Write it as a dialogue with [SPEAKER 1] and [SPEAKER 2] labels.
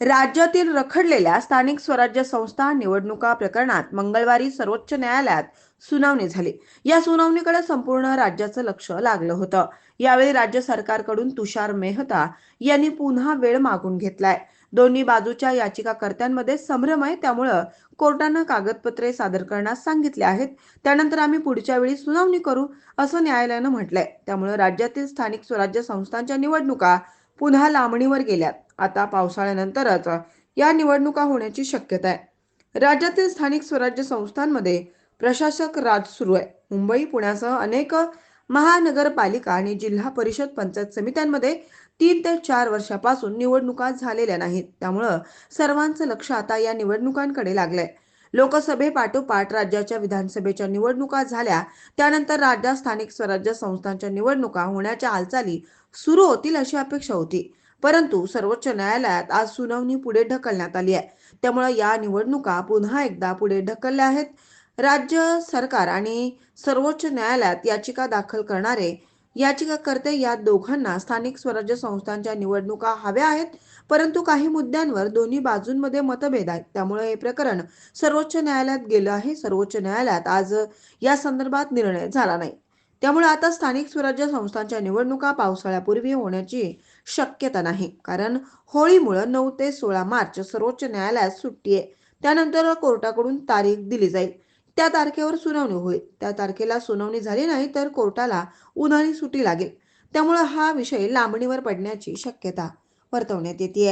[SPEAKER 1] राज्यातील रखडलेल्या स्थानिक स्वराज्य संस्था निवडणुका प्रकरणात मंगळवारी सर्वोच्च न्यायालयात सुनावणी झाली. या सुनावणीकडे संपूर्ण राज्याचं लक्ष लागलं होतं. यावेळी राज्य सरकारकडून तुषार मेहता यांनी पुन्हा वेळ मागून घेतलाय. दोन्ही बाजूच्या याचिकाकर्त्यांमध्ये संभ्रम आहे त्यामुळं कोर्टानं कागदपत्रे सादर करण्यास सांगितले आहेत. त्यानंतर आम्ही पुढच्या वेळी सुनावणी करू असं न्यायालयानं म्हटलंय. त्यामुळं राज्यातील स्थानिक स्वराज्य संस्थांच्या निवडणुका पुन्हा लांबणीवर गेल्यात. आता पावसाळ्यानंतरच या निवडणुका होण्याची शक्यता आहे. राज्यातील स्थानिक स्वराज्य संस्थांमध्ये प्रशासक राज सुरू आहे. मुंबई पुण्यासह अनेक महानगरपालिका आणि जिल्हा परिषद पंचायत समित्यांमध्ये तीन ते चार वर्षापासून निवडणुका झालेल्या नाहीत. त्यामुळं सर्वांचं लक्ष आता या निवडणुकांकडे लागलंय. लोकसभेपाठोपाठ राज्याच्या विधानसभेच्या निवडणुका झाल्या. त्यानंतर राज्यात स्थानिक स्वराज्य संस्थांच्या निवडणुका होण्याच्या हालचाली सुरू होतील अशी अपेक्षा होती. परंतु सर्वोच्च न्यायालयात आज सुनावणी पुढे ढकलण्यात आली आहे. त्यामुळे या निवडणुका पुन्हा एकदा पुढे ढकलल्या आहेत. राज्य सरकार आणि सर्वोच्च न्यायालयात याचिका दाखल करणारे याचिकाकर्ते या दोघांना स्थानिक स्वराज्य संस्थांच्या निवडणुका हव्या आहेत परंतु काही मुद्द्यांवर दोन्ही बाजूंमध्ये मतभेद आहेत. त्यामुळे हे प्रकरण सर्वोच्च न्यायालयात गेलं आहे. सर्वोच्च न्यायालयात आज या संदर्भात निर्णय झाला नाही. त्यामुळे आता स्थानिक स्वराज्य संस्थांच्या निवडणुका पावसाळ्यापूर्वी होण्याची शक्यता नाही. कारण होळीमुळे नऊ ते सोळा मार्च सर्वोच्च न्यायालयात सुट्टी आहे. त्यानंतर कोर्टाकडून तारीख दिली जाईल. त्या तारखेवर सुनावणी होईल. त्या तारखेला सुनावणी झाली नाही तर कोर्टाला उन्हाळी सुटी लागेल. त्यामुळे हा विषय लांबणीवर पडण्याची शक्यता वर्तवण्यात येते